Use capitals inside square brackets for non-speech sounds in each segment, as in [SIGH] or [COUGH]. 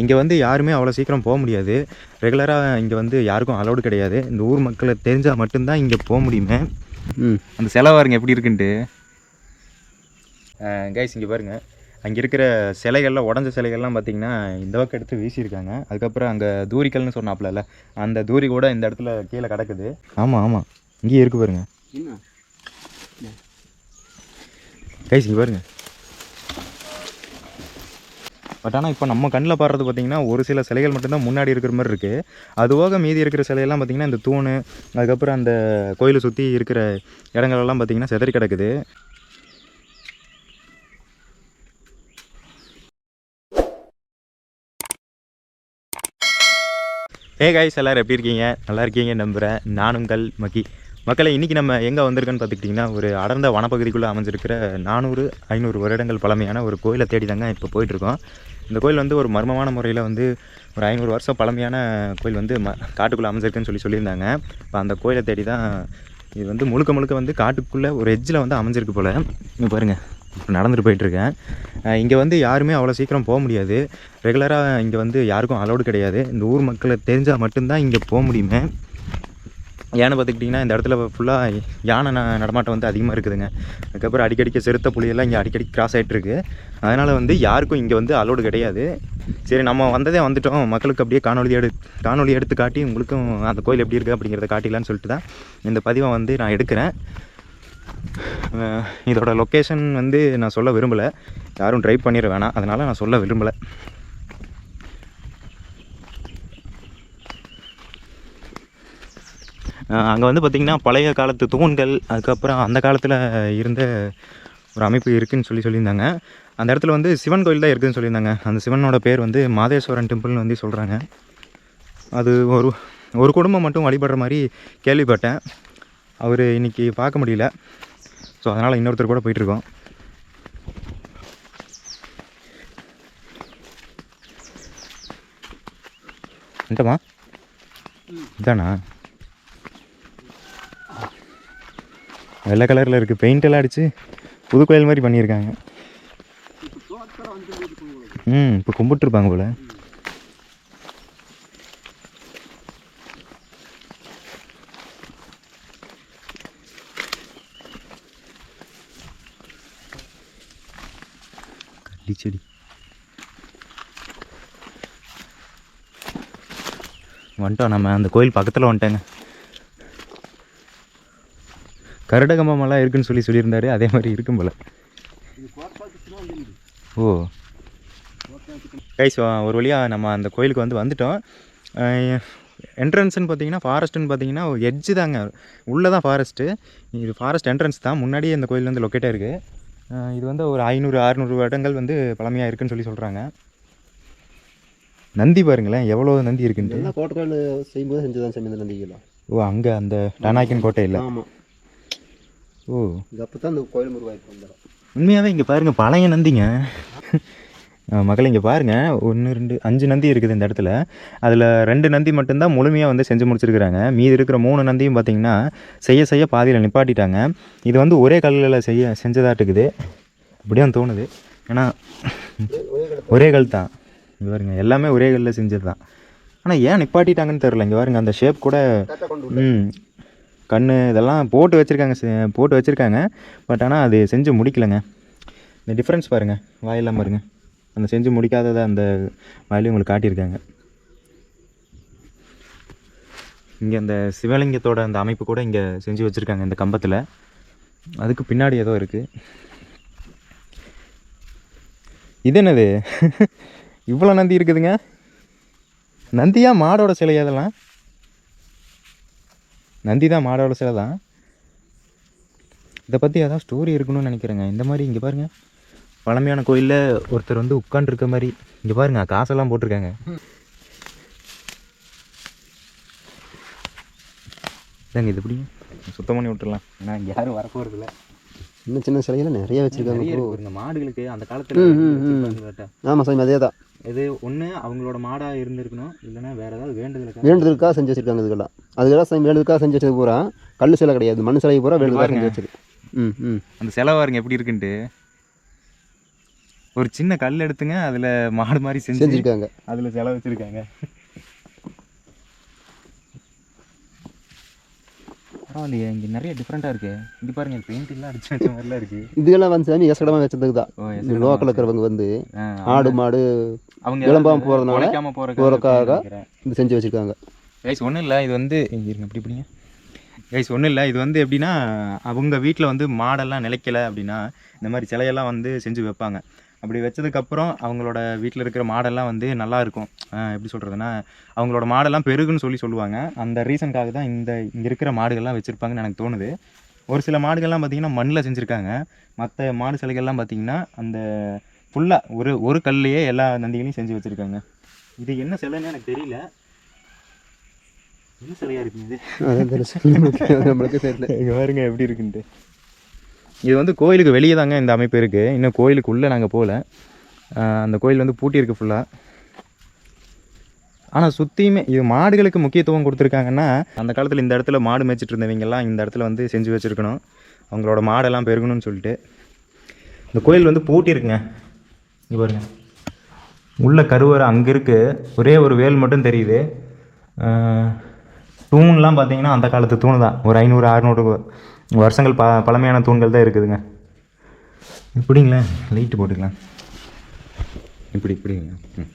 இங்கே வந்து யாருமே அவ்வளோ சீக்கிரம் போக முடியாது. ரெகுலராக இங்கே வந்து யாருக்கும் அலௌடு கிடையாது. இந்த ஊர் மக்களை தெரிஞ்சால் மட்டும்தான் இங்கே போக முடியுமே. ம். அந்த செலவு பாருங்க எப்படி இருக்குன்ட்டு. கைஸ் இங்கே பாருங்க. அங்கே இருக்கிற சிலைகள்லாம் உடஞ்ச சிலைகள்லாம் பார்த்தீங்கன்னா இந்த பக்கம் எடுத்து வீசியிருக்காங்க. அதுக்கப்புறம் அங்கே தூரிக்கல்னு சொன்னாப்புல அந்த தூரி கூட இந்த இடத்துல கீழே கிடக்குது. ஆமாம் ஆமாம் இங்கேயே இருக்கு பாருங்க. என்ன? கைஸ் இங்கே பாருங்க. பட் ஆனால் இப்போ நம்ம கண்ணில் பாடுறது பார்த்தீங்கன்னா ஒரு சில சிலைகள் மட்டும்தான் முன்னாடி இருக்கிற மாதிரி இருக்குது அதுபோக மீதி இருக்கிற சிலையெல்லாம் பார்த்தீங்கன்னா இந்த தூண் அதுக்கப்புறம் அந்த கோயிலை சுற்றி இருக்கிற இடங்களெல்லாம் பார்த்தீங்கன்னா செதறி கிடக்குது. ஏ காய்ஸ் எல்லோரும் எப்படி இருக்கீங்க? நல்லா இருக்கீங்க நம்புகிறேன் நானுங்கள் மகி. மக்கி மக்களை இன்றைக்கி நம்ம எங்கே வந்திருக்கோன்னு பார்த்துக்கிட்டிங்கன்னா ஒரு அடர்ந்த வனப்பகுதிக்குள்ளே அமைஞ்சிருக்கிற நானூறு ஐநூறு வருடங்கள் பழமையான ஒரு கோயிலை தேடி தாங்க இப்போ போயிட்டுருக்கோம். இந்த கோயில் வந்து ஒரு மர்மமான முறையில் வந்து ஒரு ஐநூறு வருஷம் பழமையான கோயில் வந்து ம காட்டுக்குள்ளே அமைஞ்சிருக்குன்னு சொல்லி சொல்லியிருந்தாங்க. இப்போ அந்த கோயிலை தேடி தான் இது வந்து முழுக்க முழுக்க வந்து காட்டுக்குள்ளே ஒரு எஜ்ஜில் வந்து அமைஞ்சிருக்கு போல். இங்கே பாருங்கள் இப்போ நடந்துட்டு போயிட்டுருக்கேன். இங்கே வந்து யாருமே அவ்வளோ சீக்கிரம் போக முடியாது. ரெகுலராக இங்கே வந்து யாருக்கும் அலௌடு கிடையாது. இந்த ஊர் மக்களை தெரிஞ்சால் மட்டும்தான் இங்கே போக முடியுமே. ஏன்னு பார்த்துக்கிட்டிங்கன்னா இந்த இடத்துல ஃபுல்லாக யானை நடமாட்டம் வந்து அதிகமாக இருக்குதுங்க. அதுக்கப்புறம் அடிக்கடிக்க சிறுத்தை புலியெல்லாம் இங்கே அடிக்கடி கிராஸ் ஆகிட்டுருக்கு அதனால் வந்து யாருக்கும் இங்கே வந்து அலோடு கிடையாது. சரி நம்ம வந்ததே வந்துட்டோம். மக்களுக்கு அப்படியே காணொலி எடு காணொலி எடுத்து காட்டி உங்களுக்கும் அந்த கோயில் எப்படி இருக்குது அப்படிங்கிறத காட்டிலான்னு சொல்லிட்டு தான் இந்த பதிவை வந்து நான் எடுக்கிறேன். இதோட லொக்கேஷன் வந்து நான் சொல்ல விரும்பலை. யாரும் ட்ரைவ் பண்ணிட வேணாம். அதனால் நான் சொல்ல விரும்பலை. அங்கே வந்து பார்த்திங்கன்னா பழைய காலத்து தூண்கள் அதுக்கப்புறம் அந்த காலத்தில் இருந்த ஒரு அமைப்பு இருக்குதுன்னு சொல்லி சொல்லியிருந்தாங்க. அந்த இடத்துல வந்து சிவன் கோயில் தான் இருக்குதுன்னு சொல்லியிருந்தாங்க. அந்த சிவனோட பேர் வந்து மாதேஸ்வரன் டெம்பிள்னு வந்து சொல்கிறாங்க அது ஒரு ஒரு குடும்பம் மட்டும் வழிபடுற மாதிரி கேள்விப்பட்டேன். அவர் இன்றைக்கி பார்க்க முடியல. ஸோ அதனால் இன்னொருத்தர் கூட போயிட்டுருக்கோம் இந்தமா இதானா? வெள்ளை கலரில் இருக்குது பெயிண்ட் எல்லாம் அடித்து புது கோயில் மாதிரி பண்ணியிருக்காங்க. ம் இப்போ கும்பிட்டுருப்பாங்க போல். கள்ளிச்செடி வந்துட்டோம் நம்ம. அந்த கோயில் பக்கத்தில் வந்துட்டேங்க. கருடகம்பமெல்லாம் இருக்குன்னு சொல்லி சொல்லியிருந்தாரு. அதே மாதிரி இருக்கும் போல். ஓ. கைஸ் ஒரு வழியாக நம்ம அந்த கோயிலுக்கு வந்து வந்துட்டோம். என்ட்ரன்ஸ்னு பார்த்தீங்கன்னா ஃபாரஸ்ட்டுன்னு பார்த்தீங்கன்னா எட்ஜு தாங்க. உள்ளே தான் ஃபாரஸ்ட்டு இது ஃபாரஸ்ட் என்ட்ரன்ஸ் தான். முன்னாடியே இந்த கோயில் வந்து லொக்கேட்டாக இருக்குது இது வந்து ஒரு ஐநூறு அறுநூறு வருடங்கள் வந்து பழமையாக இருக்குன்னு சொல்லி சொல்கிறாங்க நந்தி பாருங்களேன் எவ்வளோ நந்தி இருக்குன்ட்டு. கோட்டை கோயில் செய்யும்போது செஞ்சதான் சாமி இந்த நந்திக்கலாம் ஓ அங்கே அந்த டனாய்க்கன் கோட்டையில் ஆமாம் ஓ. இது அப்போ தான் இந்த கோயில் உருவாய்ப்பு வந்துடும் உண்மையாகவே இங்கே பாருங்கள் பழைய நந்திங்க. மக்களை இங்கே பாருங்கள் ஒன்று ரெண்டு அஞ்சு நந்தி இருக்குது இந்த இடத்துல. அதில் ரெண்டு நந்தி மட்டும்தான் முழுமையாக வந்து செஞ்சு முடிச்சிருக்கிறாங்க. மீதி இருக்கிற மூணு நந்தியும் பார்த்தீங்கன்னா செய்ய செய்ய பாதியில் நிப்பாட்டிட்டாங்க. இது வந்து ஒரே கல்லில் செய்ய செஞ்சதாட்டுக்குது அப்படியும் தோணுது. ஏன்னா ஒரே கல் தான். இங்கே பாருங்க எல்லாமே ஒரே கல்லில் செஞ்சது தான் ஆனால் ஏன் நிப்பாட்டிட்டாங்கன்னு தெரில இங்கே பாருங்க அந்த ஷேப் கூட ம் கண் இதெல்லாம் போட்டு வச்சுருக்காங்க செ- போட்டு வச்சுருக்காங்க. பட் ஆனால் அது செஞ்சு முடிக்கலைங்க. இந்த டிஃப்ரென்ஸ் பாருங்கள் வாயெல்லாம் பாருங்க. அந்த செஞ்சு முடிக்காததை அந்த வாயிலையும் உங்களுக்கு காட்டியிருக்காங்க. இங்கே அந்த சிவலிங்கத்தோட அந்த அமைப்பு கூட இங்கே செஞ்சு வச்சுருக்காங்க இந்த கம்பத்தில். அதுக்கு பின்னாடி ஏதோ இருக்குது இது என்னது? [LAUGHS] இவ்வளோ நந்தி இருக்குதுங்க. நந்தியா மாடோட சிலை அதெல்லாம் நந்தி தான் மாடோட சிலை தான். இதை பற்றி ஏதாவது ஸ்டோரி இருக்கணும்னு நினைக்கிறேங்க. இந்த மாதிரி இங்கே பாருங்கள் பழமையான கோயிலில் ஒருத்தர் வந்து உட்காந்துருக்க மாதிரி. இங்கே பாருங்க காசெல்லாம் போட்டிருக்காங்க. இதாங்க இது எப்படி? சுத்தம் பண்ணி விட்டுறலாம். ஏன்னா இங்கே யாரும் வரப்போகிறது இல்லை. இன்னும் சின்ன சிலைகள் நிறைய வச்சுருக்காங்க பாருங்க மாடுகளுக்கு அந்த காலத்தில். ஆமாம் சாமி அதே தான் இது ஒன்று அவங்களோட மாடாக இருந்திருக்கணும். இல்லைன்னா வேற ஏதாவது வேண்டுதலுக்காக வேண்டுதலுக்காக செஞ்சு வச்சிருக்காங்க இதுக்கெல்லாம். அதுக்கெல்லாம் வேண்டுதலுக்காக செஞ்சு வச்சது பூரா கல் சிலை கிடையாது. மண் சிலை பூரா வேண்டுதலுக்காக செஞ்சு வச்சது ம் ம். அந்த செலவு பாருங்க எப்படி இருக்குன்ட்டு. ஒரு சின்ன கல் எடுத்துங்க அதில் மாடு மாதிரி செஞ்சு செஞ்சுருக்காங்க. அதில் செலவு வச்சுருக்காங்க. பரவாயில்லையே இங்கே நிறைய டிஃப்ரெண்ட்டாக இருக்கு. இங்கே பாருங்க பெயிண்ட் எல்லாம் அடிச்சு வச்ச மாதிரிலாம் இருக்கு. இதுக்கெல்லாம் வந்து சாமி எசடமாக வச்சதுக்கு தான். இந்த லோக்கலில் இருக்கிறவங்க வந்து ஆடு மாடு அவங்க விளம்பாம போறதுனால, உழைக்காம போறதுக்காக போகிறக்காக இது செஞ்சு வச்சுருக்காங்க. கைஸ் ஒன்றும் இல்லை இது வந்து இருங்க இப்படி பிடிங்க கைஸ் ஒன்றும் இல்லை இது வந்து எப்படின்னா அவங்க வீட்டில் வந்து மாடெல்லாம் நிலைக்கல அப்படின்னா இந்த மாதிரி சிலையெல்லாம் வந்து செஞ்சு வைப்பாங்க. அப்படி வச்சதுக்கப்புறம் அவங்களோட வீட்டில் இருக்கிற மாடெல்லாம் வந்து நல்லா இருக்கும் ஆஹ் எப்படி சொல்கிறதுனா அவங்களோட மாடெல்லாம் பெருகுன்னு சொல்லி சொல்லுவாங்க. அந்த ரீசனுக்காக தான் இந்த இங்கே இருக்கிற மாடுகள்லாம் வச்சுருப்பாங்கன்னு எனக்கு தோணுது. ஒரு சில மாடுகள்லாம் பார்த்திங்கன்னா மண்ணில் செஞ்சுருக்காங்க. மற்ற மாடு சிலைகள்லாம் பார்த்திங்கன்னா அந்த ஃபுல்லாக ஒரு ஒரு கல்லையே எல்லா நந்திகளையும் செஞ்சு வச்சுருக்காங்க. இது என்ன சிலைன்னு எனக்கு தெரியல. என்ன சிலையாக இருக்குங்க இது? நம்மளுக்கு தெரியல. பாருங்க எப்படி இருக்குன்ட்டு. இது வந்து கோயிலுக்கு வெளியே தாங்க இந்த அமைப்பு இருக்குது இன்னும் கோயிலுக்குள்ளே நாங்கள் போகல. அந்த கோயில் வந்து பூட்டியிருக்கு ஃபுல்லாக ஆனால் சுற்றியுமே இது மாடுகளுக்கு முக்கியத்துவம் கொடுத்துருக்காங்கன்னா அந்த காலத்தில் இந்த இடத்துல மாடு மேய்ச்சிட்டு இருந்தவங்கெல்லாம் இந்த இடத்துல வந்து செஞ்சு வச்சுருக்கணும். அவங்களோட மாடெல்லாம் பெருகணும்னு சொல்லிட்டு. இந்த கோயில் வந்து பூட்டியிருக்குங்க இங்கே பாருங்க. உள்ள கருவறை அங்கே இருக்குது ஒரே ஒரு வேல் மட்டும் தெரியுது. தூண்லாம் பார்த்தீங்கன்னா அந்த காலத்து தூண் தான். ஒரு ஐநூறு அறநூறு வருஷங்கள் ப பழமையான தூண்கள் தான் இருக்குதுங்க. இப்படிங்களேன் லைட்டு போட்டுக்கலாம். இப்படி இப்படிங்க ம்.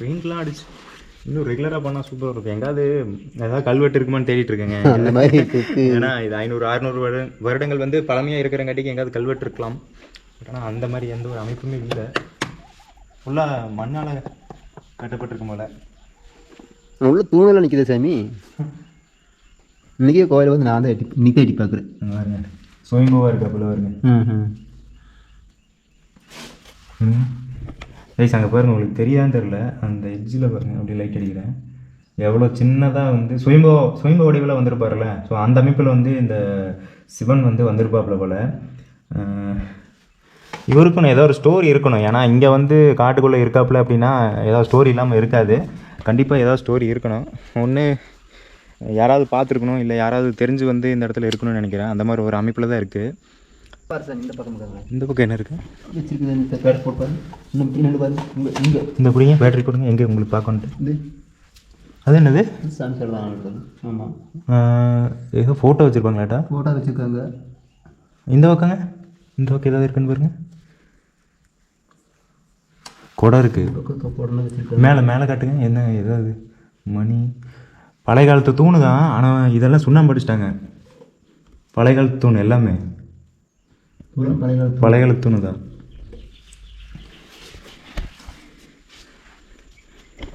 பெயிண்ட்லாம் அடிச்சு. இன்னும் ரெகுலராக பண்ணால் சூப்பராக இருக்கும். எங்காவது ஏதாவது கல்வெட்டு இருக்குமான்னு தேடிட்டு இருக்கேங்க அந்த மாதிரி இருக்கு. ஏன்னா இது ஐநூறு அறுநூறு வருட வருடங்கள் வந்து பழமையாக இருக்கிறங்காட்டிக்கு எங்காவது கல்வெட்டு இருக்கலாம். பட் ஆனால் அந்த மாதிரி எந்த ஒரு அமைப்புமே இல்லை. ஃபுல்லாக மண்ணால் கட்டப்பட்டிருக்கும் போல. உள்ள தூணில் நிற்கிது சாமி. இன்றைக்கே கோயில் வந்து நான் தான் எட்டி இன்னைக்கு எட்டி பார்க்குறேன். பாருங்க. சுயம்புவாக இருக்கா போல பாருங்க ம் ரைஸ் அங்கே பாருங்க உங்களுக்கு தெரியாதுன்னு தெரில அந்த எட்ஜில் பாருங்க அப்படி லைட் அடிக்கிறேன் எவ்வளோ சின்னதாக வந்து சுயம்போ சுயம்பு வடிவில் வந்திருப்பார்ல ஸோ அந்த அமைப்பில் வந்து இந்த சிவன் வந்து வந்திருப்பாப்புல போல். இவருக்கும் ஏதோ ஒரு ஸ்டோரி இருக்கணும். ஏன்னா இங்கே வந்து காட்டுக்குள்ளே இருக்காப்புல அப்படின்னா ஏதாவது ஸ்டோரி இல்லாமல் இருக்காது. கண்டிப்பாக ஏதாவது ஸ்டோரி இருக்கணும். ஒன்று யாராவது பார்த்துருக்கணும் இல்லை யாராவது தெரிஞ்சு வந்து இந்த இடத்துல இருக்கணும்னு நினைக்கிறேன். அந்த மாதிரி ஒரு அமைப்பில் தான் இருக்குது இந்த பக்கம் பாருங்க. இந்த பக்கம் என்ன இருக்குது வச்சிருக்குது இந்த பிடிங்க பேட்டரி போடுங்க எங்கே உங்களுக்கு பார்க்கணுன்ட்டு இது. அது என்னது? ஆமாம் ஏதோ ஃபோட்டோ வச்சுருப்பாங்களாட்டா ஃபோட்டோ வச்சுருக்காங்க. இந்த பக்கங்க? இந்த பக்கம் ஏதாவது இருக்குன்னு பாருங்க. குடம் இருக்குது மேலே மேலே காட்டுங்க. என்ன ஏதாவது மணி? பழைய காலத்து தூணு தான். ஆனால் இதெல்லாம் சுண்ணாம்பு அடிச்சிட்டாங்க. பழைய காலத்து தூண் எல்லாமே. பழைய காலத்து தூணு தான்.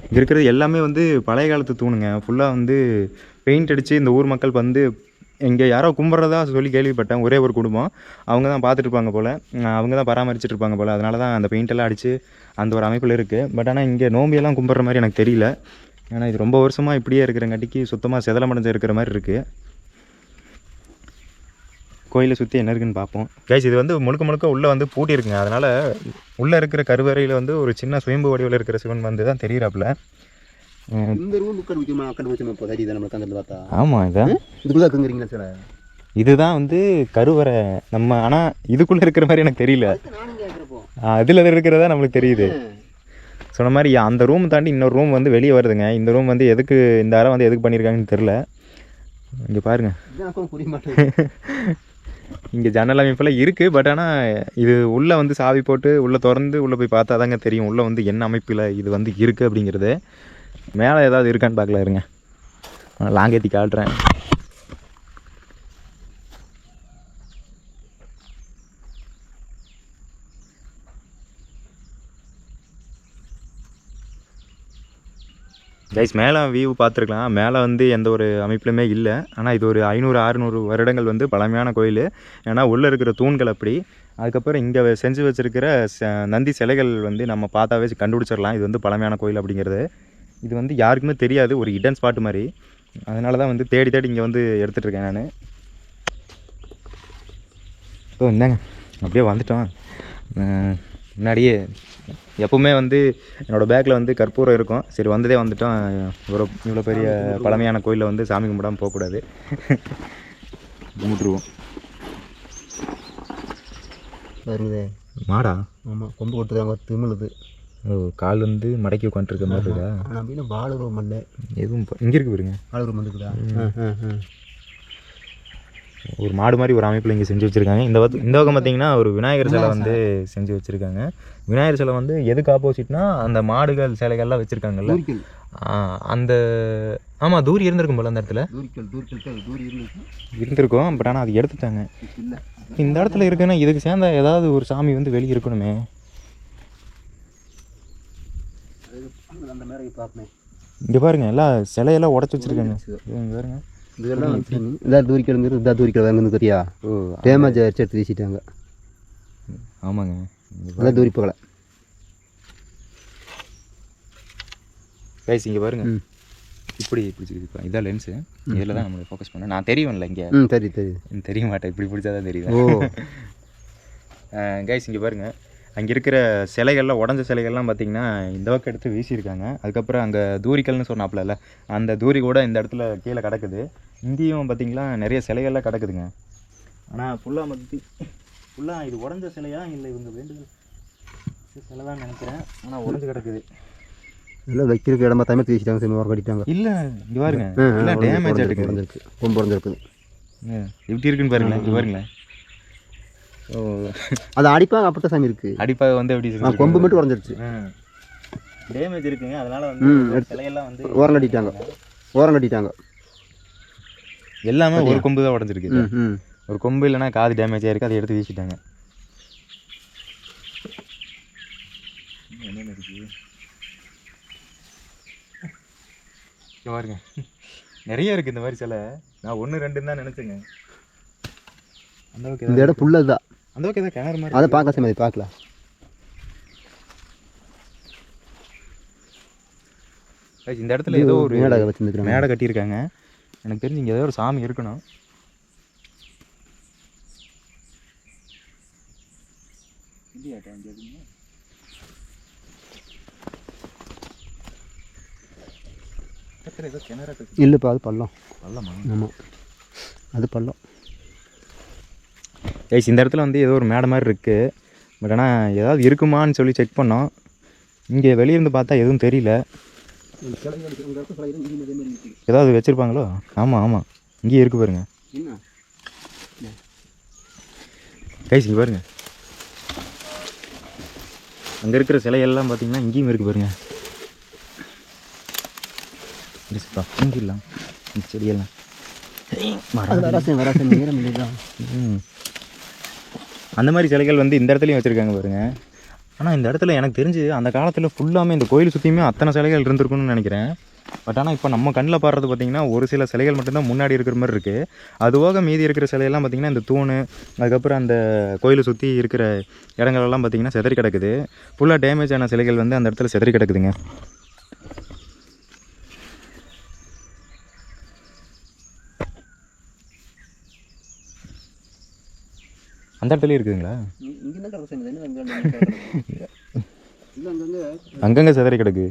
இங்கே இருக்கிறது எல்லாமே வந்து பழைய காலத்து தூணுங்க. ஃபுல்லாக வந்து பெயிண்ட் அடித்து இந்த ஊர் மக்கள் வந்து இங்கே யாரோ கும்பிட்றதா சொல்லி கேள்விப்பட்டேன். ஒரே ஒரு குடும்பம். அவங்க தான் பார்த்துட்ருப்பாங்க போல். அவங்க தான் பராமரிச்சுட்டு இருப்பாங்க போல். அதனால தான் அந்த பெயிண்டெல்லாம் அடித்து அந்த ஒரு அமைப்பில் இருக்குது பட் ஆனால் இங்கே நோம்பியெல்லாம் கும்பிட்ற மாதிரி எனக்கு தெரியல. ஏன்னா இது ரொம்ப வருஷமாக இப்படியே இருக்கிறங்காட்டிக்கு சுத்தமாக செதலமடைஞ்சு இருக்கிற மாதிரி இருக்குது கோயிலை சுற்றி என்ன இருக்குன்னு பார்ப்போம். கைஸ் இது வந்து முழுக்க முழுக்க உள்ளே வந்து பூட்டி இருக்குங்க. அதனால் உள்ளே இருக்கிற கருவறையில் வந்து ஒரு சின்ன சுயம்பு வடிவில் இருக்கிற சிவன் வந்து தான் தெரியிறாப்புல. இந்த வைக்கணுமா உட்காந்து வச்சோம் இப்போ தெரியுது நம்மளுக்கு அந்த பார்த்தா ஆமாம் இதான். இதுக்குள்ளே இருக்குங்கிறீங்களா சார் இதுதான் வந்து கருவறை நம்ம ஆனால் இதுக்குள்ளே இருக்கிற மாதிரி எனக்கு தெரியல. அதில் இருக்கிறதா நம்மளுக்கு தெரியுது. சொன்ன மாதிரி அந்த ரூம் தாண்டி இன்னொரு ரூம் வந்து வெளியே வருதுங்க. இந்த ரூம் வந்து எதுக்கு இந்த அறை வந்து எதுக்கு பண்ணியிருக்காங்கன்னு தெரில இங்கே பாருங்க. [LAUGHS] இங்கே ஜன்னல் அமைப்பெல்லாம் இருக்குது பட் ஆனால் இது உள்ளே வந்து சாவி போட்டு உள்ளே திறந்து உள்ளே போய் பார்த்தா தாங்க தெரியும். உள்ளே வந்து என்ன அமைப்பில் இது வந்து இருக்குது அப்படிங்கிறது. மேலே ஏதாவது இருக்கான்னு பார்க்கல இருங்க. லாங்கேத்தி காட்டுறேன். கைஸ் மேலே வியூ பார்த்துருக்கலாம். மேலே வந்து எந்த ஒரு அமைப்புலையுமே இல்லை. ஆனால் இது ஒரு ஐநூறு அறுநூறு வருடங்கள் வந்து பழமையான கோயில். ஏன்னா உள்ளே இருக்கிற தூண்கள் அப்படி. அதுக்கப்புறம் இங்கே செஞ்சு வச்சுருக்கிற நந்தி சிலைகள் வந்து நம்ம பார்த்தாவே கண்டுபிடிச்சிடலாம். இது வந்து பழமையான கோயில் அப்படிங்கிறது. இது வந்து யாருக்குமே தெரியாது ஒரு இடன் ஸ்பாட் மாதிரி. அதனால தான் வந்து தேடி தேடி இங்கே வந்து எடுத்துகிட்டு இருக்கேன் நான். ஓ இந்தாங்க. அப்படியே வந்துட்டோம். முன்னாடியே எப்பவுமே வந்து என்னோடய பேக்கில் வந்து கற்பூரம் இருக்கும். சரி வந்ததே வந்துட்டோம். ஒரு இவ்வளோ பெரிய பழமையான கோயிலில் வந்து சாமி கும்பிடாமல் போகக்கூடாது. கும்பிட்டுருவோம். பாருங்களே மாடா? ஆமாம் கொம்பு கொடுத்துருக்காங்க திமிழுது ஓ கால் வந்து மடக்கி உட்காந்துருக்க மாதிரி இருக்கா? அப்படின்னா பாலூர் மல்ல எதுவும் இங்கே இருக்கு பாருங்க. பாலூர் மல்லுக்குதா ம். ம் ம் ஒரு மாடு மாதிரி ஒரு அமைப்பில் இங்கே செஞ்சு வச்சுருக்காங்க. இந்த பக்கம் இந்த பக்கம் பார்த்தீங்கன்னா ஒரு விநாயகர் சிலை வந்து செஞ்சு வச்சுருக்காங்க. விநாயகர் சிலை வந்து எதுக்கு ஆப்போசிட்னா அந்த மாடுகள் சிலைகள்லாம் வச்சுருக்காங்கல்ல. அந்த ஆமாம் தூரி இருந்திருக்கும் போல அந்த இடத்துல. இருந்திருக்கும் பட் ஆனால் அது எடுத்துட்டாங்க. இந்த இடத்துல இருக்குன்னா இதுக்கு சேர்ந்த ஏதாவது ஒரு சாமி வந்து வெளியே இருக்கணுமே. மாதிரி பார்ப்பேன். இங்கே பாருங்க எல்லாம் சிலையெல்லாம் உடச்சி வச்சுருக்காங்க. இங்க பாருங்க. இதெல்லாம் இதாக தூரிக்கல் இதாக தூரிக்கல் வாங்குன்னு தெரியா? ஓ டேமேஜ் ஆயிடுச்சு எடுத்து வீசிட்டாங்க. ஆமாங்க. அதான் தூரிப்பகலை. கைஸ் இங்கே பாருங்க. இப்படி பிடிச்சிருக்கு. இதான் லென்ஸு இதில் தான் நம்ம ஃபோக்கஸ் பண்ணேன் நான் தெரியும்ல இங்கே. ம் சரி சரி எனக்கு தெரிய மாட்டேன். இப்படி பிடிச்சா தான் ஓ. [LAUGHS] கைஸ் இங்கே பாருங்க. அங்கே இருக்கிற சிலைகள்லாம் உடஞ்ச சிலைகள்லாம் பார்த்தீங்கன்னா இந்த பக்கம் எடுத்து வீசியிருக்காங்க. அதுக்கப்புறம் அங்கே தூரிக்கல்னு சொன்னாப்புல அந்த தூரி கூட இந்த இடத்துல கீழே கிடக்குது. இங்கேயும் பார்த்தீங்களா நிறைய சிலைகள்லாம் கிடக்குதுங்க. ஆனால் ஃபுல்லாக மத்தி ஃபுல்லாக இது உடஞ்ச சிலையா இல்லை இவங்க வேண்டுதல்? சிலை தான் நினைக்கிறேன். ஆனால் உடஞ்சு கிடக்குது. எல்லாம் வைக்கிறதுக்கு இடமா தமிழ் வீசிட்டாங்க சரி ஓரம் கட்டிட்டாங்க. இல்லை இங்கே பாருங்க. டேமேஜ் ஆகிருக்கு கொம்பு உடஞ்சிருக்கு எப்படி இருக்குன்னு பாருங்களேன் இங்கே பாருங்களேன். ஓ. அது அடிப்பாங்க அப்படித்தான் சாமி இருக்கு. அடிப்பாக வந்து எப்படி கொம்பு மட்டும் உடஞ்சிருச்சு. டேமேஜ் இருக்குங்க. அதனால வந்து சிலையெல்லாம் வந்து ஓரம் கட்டிட்டாங்க. ஓரம் கட்டிட்டாங்க. எல்லாமே ஒரு கொம்பு தான் உடஞ்சிருக்கு ஒரு கொம்பு இல்லைன்னா காது டேமேஜ் ஆயிருக்கு. அதை எடுத்து வீசிட்டாங்க. என்னென்ன இருக்கு? பாருங்க. நிறைய இருக்கு இந்த மாதிரி சிலை. நான் ஒன்று ரெண்டுன்னு தான் நினைச்சேங்க. அந்த அளவுக்கு இந்த இடம் ஃபுல்லாக தான் அந்த அளவுக்கு ஏதாவது கிணறு மாதிரி அதை பார்க்கலாம் சாமி அதை பார்க்கலாம். இந்த இடத்துல ஏதோ ஒரு மேடை வச்சுருந்துக்கிறாங்க மேடை கட்டியிருக்காங்க. எனக்கு தெரிஞ்சு இங்கே ஏதோ ஒரு சாமி இருக்கணும். இல்லைப்பா அது பள்ளம். பள்ளமா? ஆமாம் அது பள்ளம். ஏய் இந்த இடத்துல வந்து ஏதோ ஒரு மேடை மாதிரி இருக்குது பட் ஆனால் ஏதாவது இருக்குமான்னு சொல்லி செக் பண்ணோம். இங்கே வெளியிருந்து பார்த்தா எதுவும் தெரியல. ஏதாவது வச்சுருப்பாங்களோ? ஆமாம் ஆமாம் இங்கேயே இருக்கு பாருங்க. கைஸ் இங்கே பாருங்க. அங்கே இருக்கிற சிலையெல்லாம் பார்த்தீங்கன்னா இங்கேயும் இருக்கு பாருங்க. இருப்பா இங்கே இல்லை இந்த செடியெல்லாம். அது வராசன் வராசன் நேரம் இல்லைதான் ம். அந்த மாதிரி சிலைகள் வந்து இந்த இடத்துலையும் வச்சுருக்காங்க பாருங்க. ஆனால் இந்த இடத்துல எனக்கு தெரிஞ்சு அந்த காலத்தில் ஃபுல்லாமே இந்த கோயில் சுற்றியுமே அத்தனை சிலைகள் இருந்திருக்குன்னு நினைக்கிறேன். பட் ஆனால் இப்போ நம்ம கண்ணில் பாடுறது பார்த்திங்கன்னா ஒரு சில சிலைகள் மட்டும்தான் முன்னாடி இருக்கிற மாதிரி இருக்குது அது போக மீதி இருக்கிற சிலையெல்லாம் பார்த்திங்கன்னா இந்த தூண் அதுக்கப்புறம் அந்த கோயிலை சுற்றி இருக்கிற இடங்களெல்லாம் பார்த்திங்கன்னா செதறி கிடக்குது. ஃபுல்லாக டேமேஜ் ஆன சிலைகள் வந்து அந்த இடத்துல செதறி கிடக்குதுங்க. அந்த இடத்துலயும் இருக்குதுங்களா? அங்கங்கே அங்கங்கே செதறி கிடக்கு.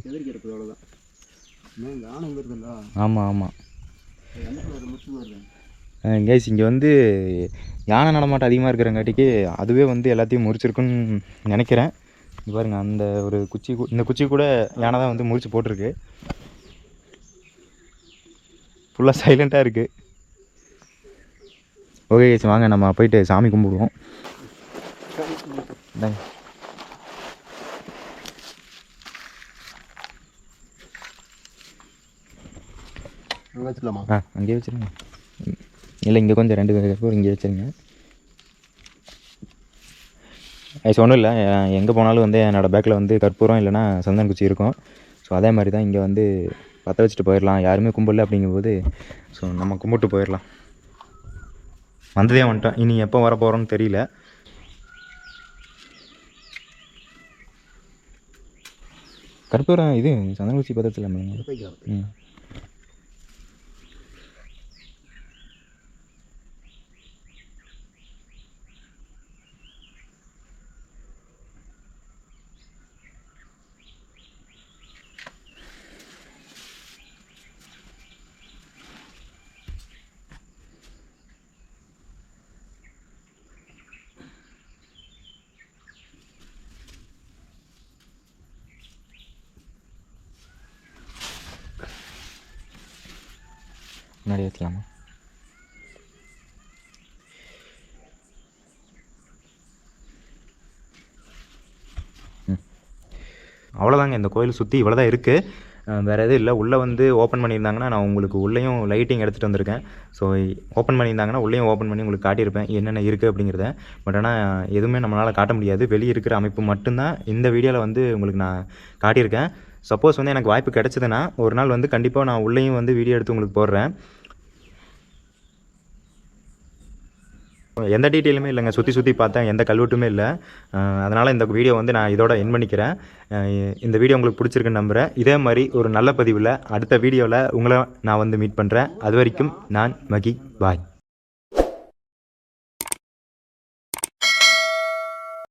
ஆமாம் ஆமாம் கேஸ் இங்கே வந்து யானை நடமாட்டம் அதிகமாக இருக்கிறங்காட்டிக்கு அதுவே வந்து எல்லாத்தையும் முறிச்சிருக்குன்னு நினைக்கிறேன். இங்க பாருங்க அந்த ஒரு குச்சி இந்த குச்சி கூட யானை தான் வந்து முறிச்சு போட்டிருக்கு. ஃபுல்லாக சைலண்ட்டாக இருக்குது ஓகே கேஸ் வாங்க நம்ம போயிட்டு சாமி கும்பிடுவோம். வச்சுக்கலாமா ஆ அங்கேயே வச்சுருங்க. இல்லை இங்கே கொஞ்சம் ரெண்டு கற்பூரம் இங்கே வச்சுருங்க. அது ஒன்றும் இல்லை. எங்கே போனாலும் வந்து என்னோடய பேக்கில் வந்து கற்பூரம் இல்லைன்னா சந்தன குச்சி இருக்கும். ஸோ அதே மாதிரி தான் இங்கே வந்து பற்ற வச்சுட்டு போயிடலாம். யாருமே கும்பிடல அப்படிங்கும்போது ஸோ நம்ம கும்பிட்டு போயிடலாம். வந்ததே வந்துட்டோம் இனி எப்போ வர போகிறோம்னு தெரியல. கற்பூரம் இது சந்தன குச்சி பதத்தில் ம். முன்னாடி ஏற்றலாமா அவ்வளோதாங்க இந்த கோயில் சுற்றி இவ்வளோ தான் இருக்குது வேறு எதுவும் இல்லை. உள்ளே வந்து ஓப்பன் பண்ணியிருந்தாங்கன்னா நான் உங்களுக்கு உள்ளேயும் லைட்டிங் எடுத்துகிட்டு வந்திருக்கேன். ஸோ ஓப்பன் பண்ணியிருந்தாங்கன்னா உள்ளேயும் ஓப்பன் பண்ணி உங்களுக்கு காட்டியிருப்பேன். என்னென்ன இருக்குது அப்படிங்கிறத. பட் ஆனால் எதுவுமே நம்மளால் காட்ட முடியாது. வெளியே இருக்கிற அமைப்பு மட்டும்தான் இந்த வீடியோவில் வந்து உங்களுக்கு நான் காட்டியிருக்கேன். சப்போஸ் வந்து எனக்கு வாய்ப்பு கிடச்சதுன்னா ஒரு நாள் வந்து கண்டிப்பாக நான் உள்ளேயும் வந்து வீடியோ எடுத்து உங்களுக்கு போடுறேன். எந்த டீட்டெயிலுமே இல்லைங்க. சுற்றி சுற்றி பார்த்தேன். எந்த கல்வெட்டுமே இல்லை. அதனால் இந்த வீடியோ வந்து நான் இதோட என் பண்ணிக்கிறேன். இந்த வீடியோ உங்களுக்கு பிடிச்சிருக்குன்னு நம்புகிறேன் இதே மாதிரி ஒரு நல்ல பதிவில் அடுத்த வீடியோவில் உங்களை நான் வந்து மீட் பண்ணுறேன் அது வரைக்கும் நான் மகி. பாய்